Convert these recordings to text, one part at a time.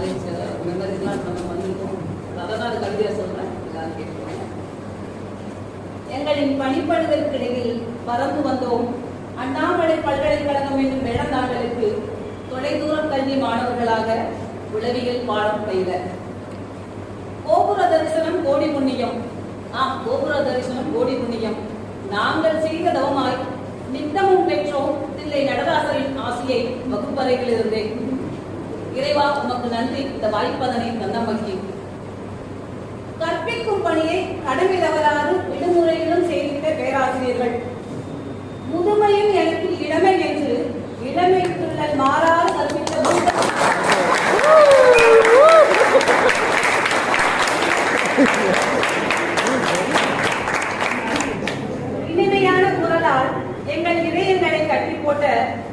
College மெமரிஸ்லாம் நம்ம பண்ணிருக்கோம் அதை அது கவிதையாக சொல்கிறேன் எல்லாரும் கேட்குறோம் எங்களின் பணிப்படுதலுக்கிடையில் பறந்து வந்தோம். அண்ணாமலை பல்கலைக்கழகம் என்னும் வெள்ளந்தாண்டலுக்கு தொலைதூரம் கல்வி மாணவர்களாக உளவியல் பாடம் பயில. கோபுர தரிசனம் கோடி புண்ணியம். ஆம் கோபுர தரிசனம் கோடி புண்ணியம். நாங்கள் செய்த தவமாய் நித்தமும் பெற்றோம். தில்லை நடராசரின் ஆசையை வகுப்பறையில் இருந்தேன் இறைவா உமக்கு நன்றி. இந்த வாய்ப்பதனை தந்தமக்கி கற்பிக்கும் பணியை கடமை தவறாது விடுமுறையிலும் செய்திருந்த பேராசிரியர்கள். முதுமையும் எனக்கு இளமை என்று இளமை துள்ளல் மாறாது கற்பித்த இனிமையான குரலால் எங்கள் இதயங்களை கட்டி போட்ட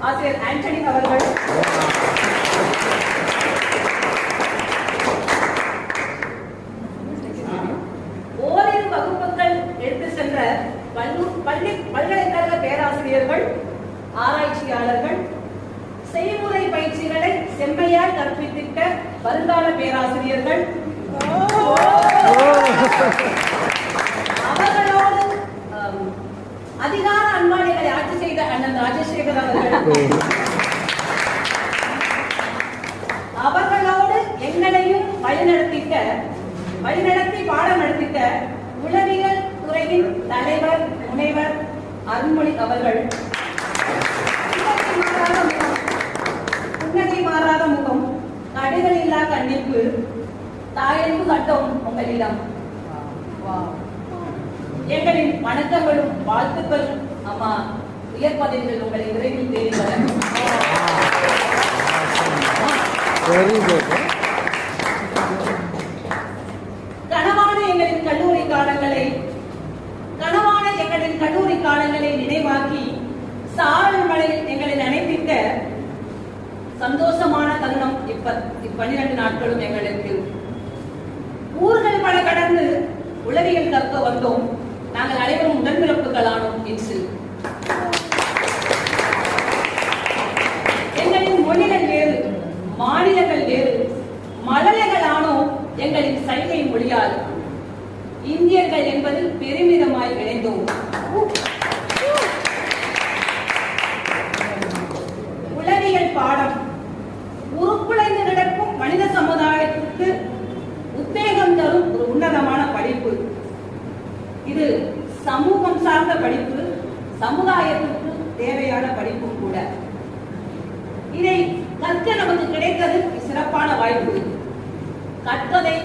ஆசிரியர் ஆண்டனி அவர்கள். எடுத்து சென்ற பல்லு- பள்ளி பல்கலைக்கழக பேராசிரியர்கள் ஆராய்ச்சியாளர்கள் செய்முறை பயிற்சிகளை செம்மையாய் கற்பித்திட்ட வருங்கால பேராசிரியர்கள். அவர்களோடு அதிகார அன்பாளிகளை ஆட்சி செய்த அண்ணன் ராஜசேகர் அவர்கள். அவர்களோடு எங்களையும் வழிநடத்திட்ட வழிநடத்தி பாடம் நடத்திட்ட உளவியல் துறையின் தலைவர் முனைவர் அருண்மொழி அவர்கள். புன்னகை மாறாத முகம், புன்னகை கடுகள் இல்லா கண்ணிப்பு தாயன்பு கட்டம் உங்களிடம். எங்களின் வணக்கங்களும் வாழ்த்துக்களும் அம்மா உயர் பதவிகள் உங்களை விரைவில் தேடி வெரி. குட் சாரல் மலையில் எங்களை நினைத்திட்ட சந்தோஷமான தருணம் இப்ப இப்பன்னிரண்டு நாட்களும் எங்களுக்கு. ஊர்கள் பல கடந்து உளவியல் கற்க வந்தோம். நாங்கள் அனைவரும் உடன்பிறப்புகளானோம் என்று எங்களின் மொழிகள் வேறு மாநிலங்கள் வேறு. மழலைகளானோம் எங்களின் சைகை மொழியால். இந்தியர்கள் என்பதில் பெருமிதமாய் இணைந்தோம் படிப்பு. இது சமூகம் சார்ந்த படிப்பு சமுதாயத்திற்கு தேவையான படிப்பும் கூட. இதை கற்க நமக்கு கிடைத்தது சிறப்பான வாய்ப்பு. கற்பதை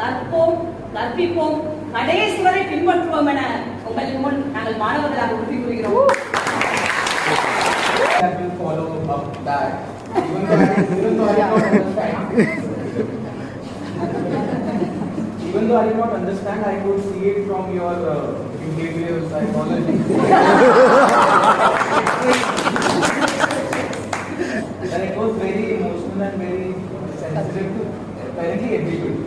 கற்போம் கற்பிப்போம் கடைசி வரை பின்பற்றுவோம் என உங்களின் முன் நாங்கள் மாணவர்களாக உறுதி கூறுகிறோம். Follow up that. Even though I, even though I did even though I did not understand, I could see it from your uh, behavioral psychology. and it was very emotional and very sensitive to apparently everybody.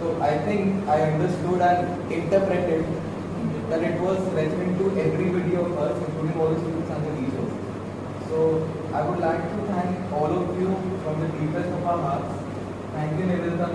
So I think I understood and interpreted that it was relevant to everybody of us, including all the students and the teachers. So I would like to thank all of you from the deepest of our hearts. Thank you Niranjana